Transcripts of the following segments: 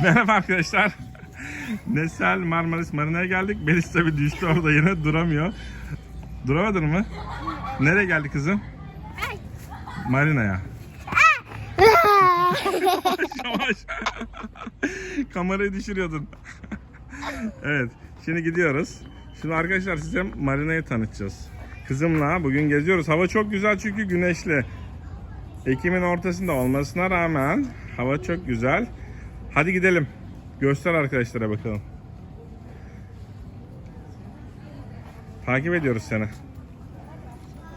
Merhaba arkadaşlar. Nesel Marmaris Marina'ya geldik. Melis tabi düştü orada yine duramıyor. Duramadın mı? Nereye geldi kızım? Marina'ya. Yavaş. Kamerayı düşürüyordun. evet. Şimdi gidiyoruz. Şimdi arkadaşlar size Marina'yı tanıtacağız. Kızımla bugün geziyoruz. Hava çok güzel çünkü güneşli. Ekim'in ortasında olmasına rağmen hava çok güzel. Hadi gidelim. Göster arkadaşlara bakalım. Takip ediyoruz seni.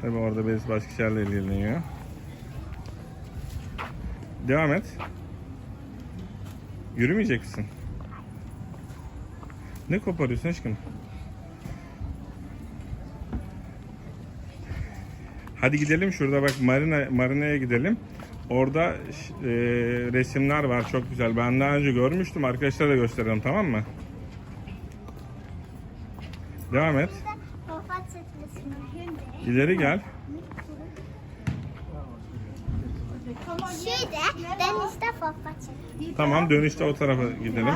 Tabi orada birisi başka şeylerle ilgileniyor. Devam et. Yürümeyecek misin? Ne koparıyorsun aşkım? Hadi gidelim şurada bak marina marinaya gidelim. Orada e, resimler var çok güzel. Ben daha önce görmüştüm. Arkadaşlara da gösterelim tamam mı? Devam et. İleri gel. Şeyde denizde fofa Tamam dönüşte o tarafa gidelim.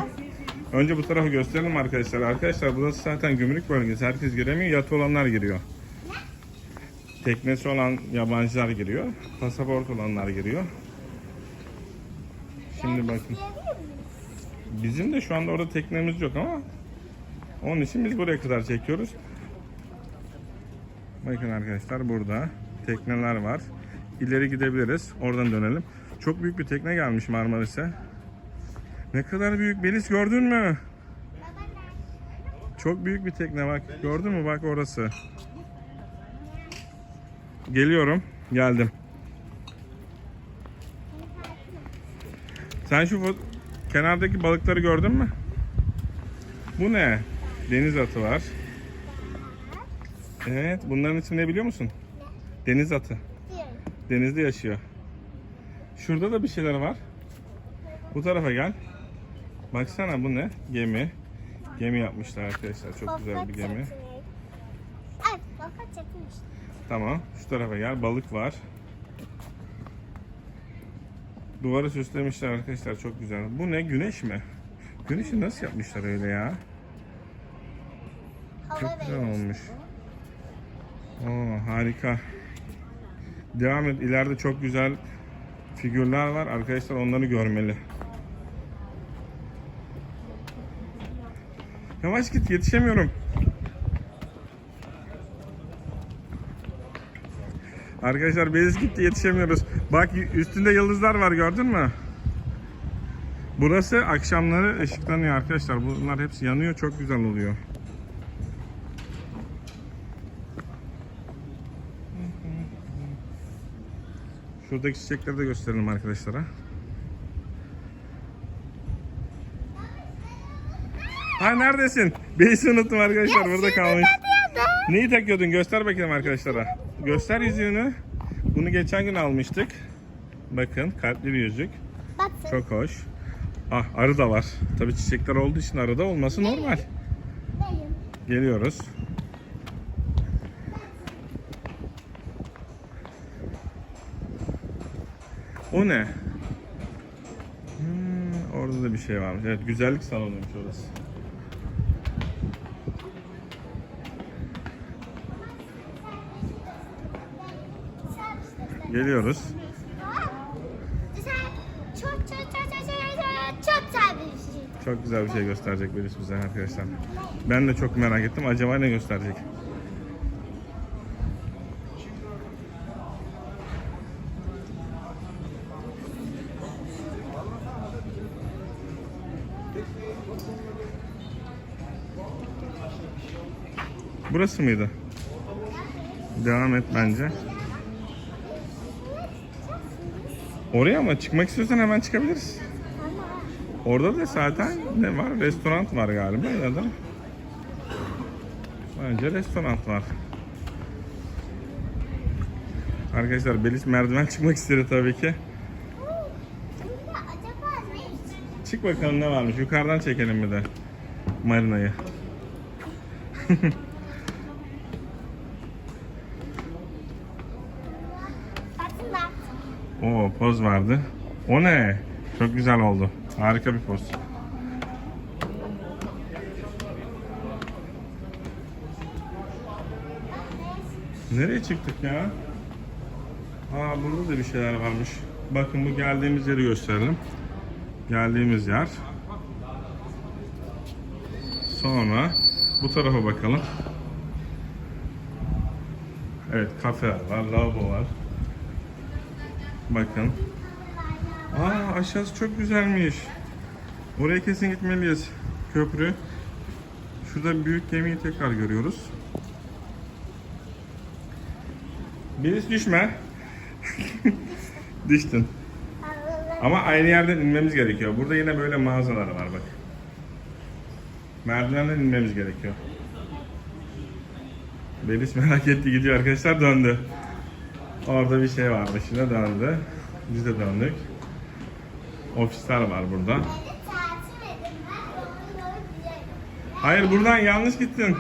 Önce bu tarafı gösterelim arkadaşlar. Arkadaşlar burası zaten gümrük bölgesi. Herkes giremiyor. Yatı olanlar giriyor. Teknesi olan yabancılar giriyor. Pasaport olanlar giriyor. Şimdi bakın. Bizim de şu anda orada teknemiz yok ama onun için biz buraya kadar çekiyoruz. Bakın arkadaşlar burada tekneler var. İleri gidebiliriz. Oradan dönelim. Çok büyük bir tekne gelmiş Marmaris'e. Ne kadar büyük. Melis gördün mü? Çok büyük bir tekne bak. Gördün mü? Bak orası. Geliyorum. Geldim. Sen şu kenardaki balıkları gördün mü? Bu ne? Deniz atı var. Evet, bunların ismi ne biliyor musun? Deniz atı. Denizde yaşıyor. Şurada da bir şeyler var. Bu tarafa gel. Baksana bu ne? Gemi. Gemi yapmışlar arkadaşlar. Çok güzel bir gemi. Evet, fofa çekmiş. Tamam. Şu tarafa gel. Balık var. Duvarı süslemişler arkadaşlar. Çok güzel. Bu ne? Güneş mi? Güneşi nasıl yapmışlar öyle ya? Çok güzel olmuş. Oo, harika. Devam et. İleride çok güzel figürler var. Arkadaşlar onları görmeli. Yavaş git yetişemiyorum. Arkadaşlar Beliz gitti yetişemiyoruz. Bak üstünde yıldızlar var gördün mü? Burası akşamları ışıklanıyor arkadaşlar. Bunlar hepsi yanıyor. Çok güzel oluyor. Şuradaki çiçekleri de gösterelim arkadaşlara. Ha neredesin? Beysi unuttum arkadaşlar. Burada kalmış. Neyi takıyordun? Göster bakayım arkadaşlara. Göster yüzüğünü. Bunu geçen gün almıştık. Bakın kalpli bir yüzük. Bak sen. Çok hoş. Ah arı da var. Tabii çiçekler olduğu için arı da olması normal. Benim. Geliyoruz. O ne? Hmm, orada da bir şey varmış. Evet güzellik salonuymuş orası. Geliyoruz. Çok çok çok çok çok güzel bir şey. Çok güzel bir şey gösterecek birisi bize arkadaşlar. Ben de çok merak ettim. Acaba ne gösterecek? Burası mıydı? Devam et bence. Oraya mı? Çıkmak istiyorsan hemen çıkabiliriz. Orada da zaten ne var? Restoran var galiba ya da Bence restoran var. Arkadaşlar Belis merdiven çıkmak istedi tabii ki. Çık bakalım ne varmış. Yukarıdan çekelim bir de marinayı. Oo poz verdi. O ne? Çok güzel oldu. Harika bir poz. Nereye çıktık ya? Aa burada da bir şeyler varmış. Bakın bu geldiğimiz yeri gösterelim. Geldiğimiz yer. Sonra bu tarafa bakalım. Evet kafe var, lavabo var. Bakın. Aa aşağısı çok güzelmiş. Oraya kesin gitmeliyiz. Köprü. Şurada büyük gemiyi tekrar görüyoruz. Birisi düşme. Düştün. Ama aynı yerden inmemiz gerekiyor. Burada yine böyle mağazalar var bak. Merdivenden inmemiz gerekiyor. Belis merak etti gidiyor arkadaşlar döndü. Orada bir şey vardı şimdi döndü. Biz de döndük. Ofisler var burada. Hayır buradan yanlış gittin.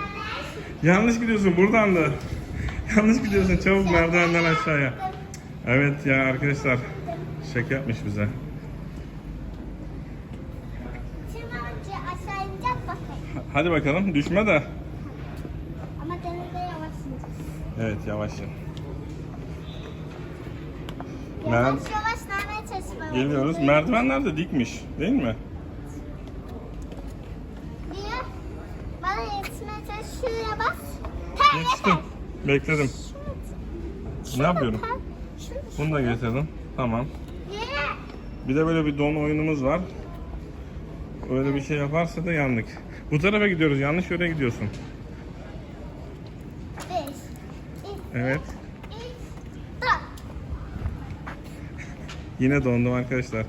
Yanlış gidiyorsun buradan da. Yanlış gidiyorsun çabuk merdivenden aşağıya. Evet ya arkadaşlar şaka yapmış bize. Hadi bakalım düşme de. Ama denizde yavaş. Evet yavaş in. Mer- yavaş nereye çalışmalıyız? Geliyoruz. Merdivenler de dikmiş değil mi? Bana yetişmeye çalış. Şuraya bas. Ter yeter. Bekledim. Ne yapıyorum? Bunu da getirdim. Tamam. Yere. Bir de böyle bir don oyunumuz var. Öyle bir şey yaparsa da yandık. Bu tarafa gidiyoruz. Yanlış yöre gidiyorsun. Beş. Evet. Yine dondum arkadaşlar.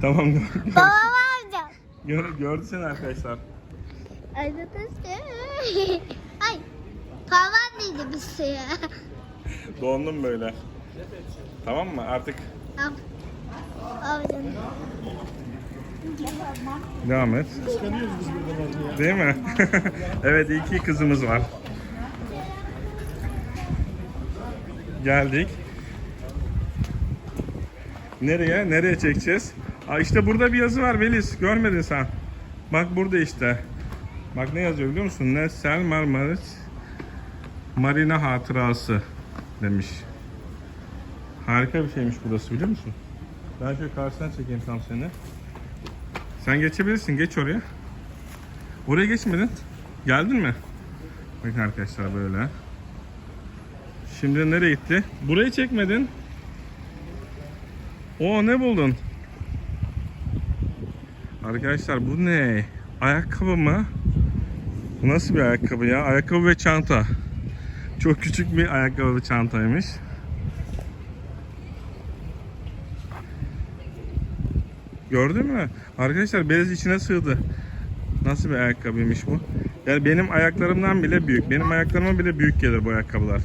tamam Babam amca. gör, gördü seni arkadaşlar. Ay. Parmağım değdi bir suya. Dondum böyle. Tamam mı? Artık canım. devam et. Değil mi? evet iki kızımız var. Geldik. Nereye? Nereye çekeceğiz? Aa işte burada bir yazı var Melis. Görmedin sen. Bak burada işte. Bak ne yazıyor biliyor musun? Nesel Marmaris Marina Hatırası demiş. Harika bir şeymiş burası biliyor musun? Ben şöyle karşıdan çekeyim tam seni. Sen geçebilirsin. Geç oraya. Oraya geçmedin. Geldin mi? Bakın arkadaşlar böyle. Şimdi nereye gitti? Burayı çekmedin. O ne buldun? Arkadaşlar bu ne? Ayakkabı mı? Bu nasıl bir ayakkabı ya? Ayakkabı ve çanta. Çok küçük bir ayakkabı ve çantaymış. Gördün mü? Arkadaşlar bez içine sığdı. Nasıl bir ayakkabıymış bu? Yani benim ayaklarımdan bile büyük. Benim ayaklarıma bile büyük gelir bu ayakkabılar.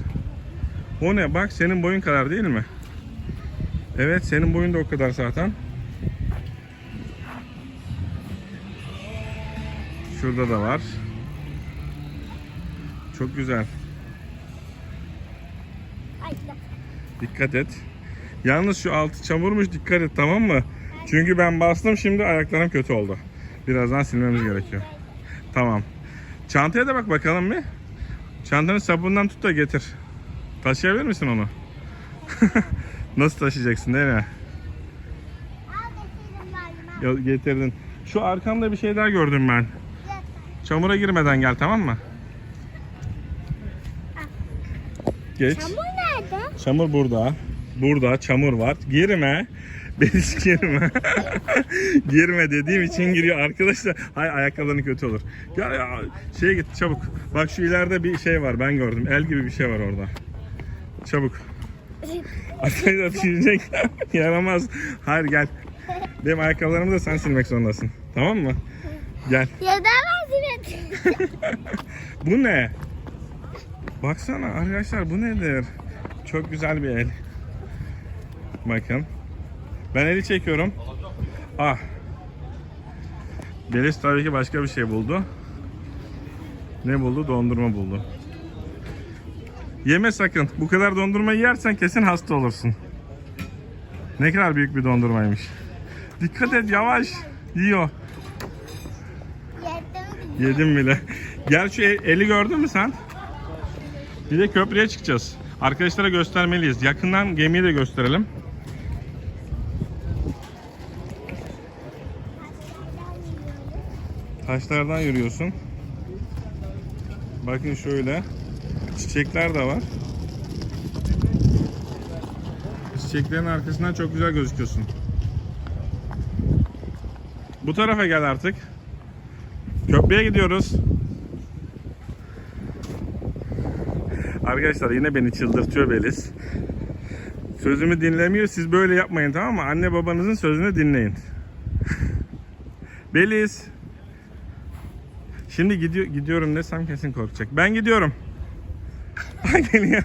O ne? Bak senin boyun kadar değil mi? Evet senin boyun da o kadar zaten. Şurada da var. Çok güzel. Dikkat et. Yalnız şu altı çamurmuş dikkat et tamam mı? Çünkü ben bastım şimdi ayaklarım kötü oldu. Birazdan silmemiz gerekiyor. Tamam. Çantaya da bak bakalım bir. Çantanın sabundan tut da getir. Taşıyabilir misin onu? Nasıl taşıyacaksın değil mi? Ya getirdin. Şu arkamda bir şey daha gördüm ben. Çamura girmeden gel tamam mı? Geç. Çamur nerede? Çamur burada. Burada çamur var. Girme. Beni girme. girme dediğim için giriyor arkadaşlar. Hay ayakkabıların kötü olur. Gel ya şeye git çabuk. Bak şu ileride bir şey var ben gördüm. El gibi bir şey var orada. Çabuk. Arkadaşlar düşecek. Yaramaz. Hayır gel. Benim ayakkabılarımı da sen silmek zorundasın. Tamam mı? Gel. Ya da ben Bu ne? Baksana arkadaşlar bu nedir? Çok güzel bir el. Bakın. Ben eli çekiyorum. Ah. Deniz tabii ki başka bir şey buldu. Ne buldu? Dondurma buldu. Yeme sakın. Bu kadar dondurmayı yersen kesin hasta olursun. Ne kadar büyük bir dondurmaymış. Dikkat et yavaş. Yiyor. Yedim. Yedim bile. Gel şu el- eli gördün mü sen? Bir de köprüye çıkacağız. Arkadaşlara göstermeliyiz. Yakından gemiyi de gösterelim. Taşlardan yürüyorsun. Bakın şöyle. Çiçekler de var. Çiçeklerin arkasından çok güzel gözüküyorsun. Bu tarafa gel artık. Köprüye gidiyoruz. Arkadaşlar yine beni çıldırtıyor Beliz. Sözümü dinlemiyor. Siz böyle yapmayın tamam mı? Anne babanızın sözünü dinleyin. Beliz. Şimdi gidiyor, gidiyorum desem kesin korkacak. Ben gidiyorum. Geliyor.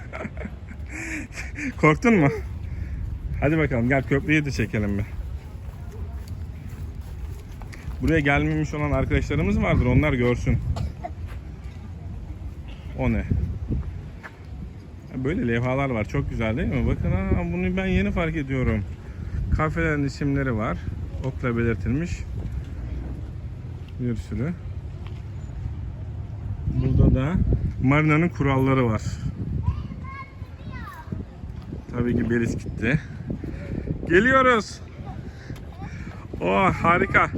Korktun mu? Hadi bakalım gel köprüyü de çekelim bir. Buraya gelmemiş olan arkadaşlarımız vardır. Onlar görsün. O ne? Böyle levhalar var. Çok güzel değil mi? Bakın ha, bunu ben yeni fark ediyorum. Kafelerin isimleri var. Okla belirtilmiş. Bir sürü. Burada da marinanın kuralları var. Tabii ki Beliz gitti. Geliyoruz. Oh harika.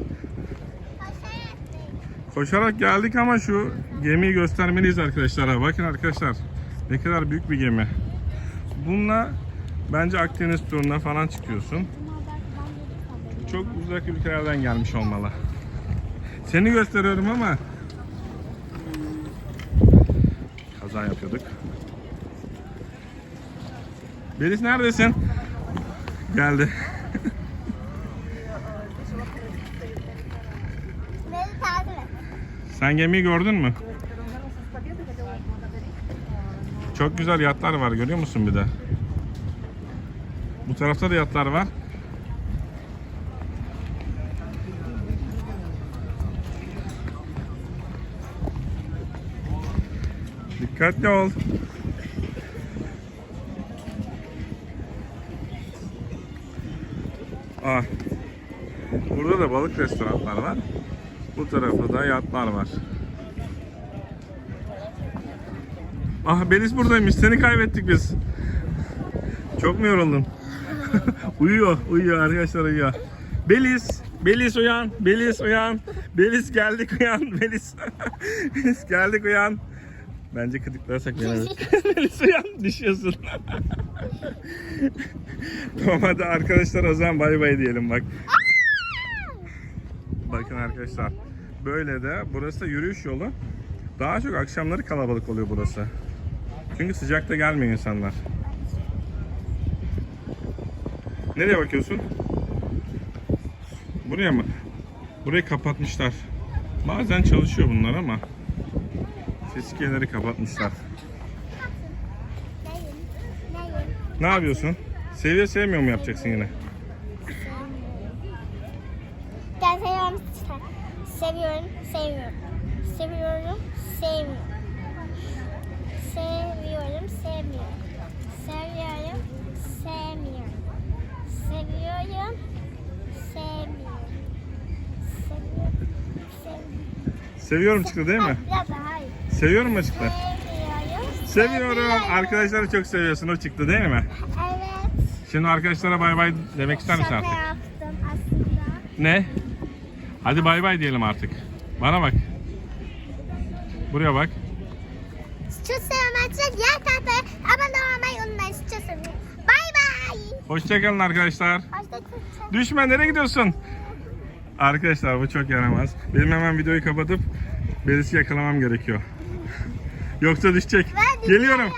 Koşarak geldik ama şu gemiyi göstermeliyiz arkadaşlar. Bakın arkadaşlar ne kadar büyük bir gemi. Bununla bence Akdeniz turuna falan çıkıyorsun. Çok uzak ülkelerden gelmiş olmalı. Seni gösteriyorum ama kaza yapıyorduk. Melis neredesin? Geldi. Sen gemiyi gördün mü? Çok güzel yatlar var görüyor musun bir de? Bu tarafta da yatlar var. Dikkatli ol. Ah. Burada da balık restoranlar var. Bu tarafta da yatlar var. Ah Beliz buradaymış. Seni kaybettik biz. Çok mu yoruldun? uyuyor, uyuyor arkadaşlar uyuyor. Beliz, Beliz uyan, Beliz uyan. Beliz geldik uyan, Beliz. Beliz geldik uyan. Bence kıdıklarsak yenemeyiz. Beliz uyan, düşüyorsun. Tamam hadi arkadaşlar o zaman bay bay diyelim bak. Bakın arkadaşlar. Böyle de burası da yürüyüş yolu. Daha çok akşamları kalabalık oluyor burası. Çünkü sıcakta gelmiyor insanlar. Nereye bakıyorsun? Buraya mı? Burayı kapatmışlar. Bazen çalışıyor bunlar ama Fiskiyeleri kapatmışlar. Ne yapıyorsun? Seviye sevmiyor mu yapacaksın yine? Ben seviyorum. Seviyorum. Sevmiyorum. Seviyorum. Sevmiyorum. Seviyorum. Sevmiyorum. Seviyorum. Sevmiyorum. Seviyorum. Sevmiyorum. Seviyorum. Seviyorum çıktı değil mi? Seviyorum mu çıktı? Seviyorum. Arkadaşları çok seviyorsun. O çıktı değil mi? Evet. Şimdi arkadaşlara bay bay demek ister misin Şaka artık? yaptım aslında. Ne? Hadi bay bay diyelim artık. Bana bak. Buraya bak. Çok seviyorum tarafta abone olmayı unutmayın. Çok seviyorum. Bay bay. Hoşçakalın arkadaşlar. Hoşçakalın. Düşme nereye gidiyorsun? Arkadaşlar bu çok yaramaz. Benim hemen videoyu kapatıp Belis'i yakalamam gerekiyor. Yoksa düşecek. Geliyorum.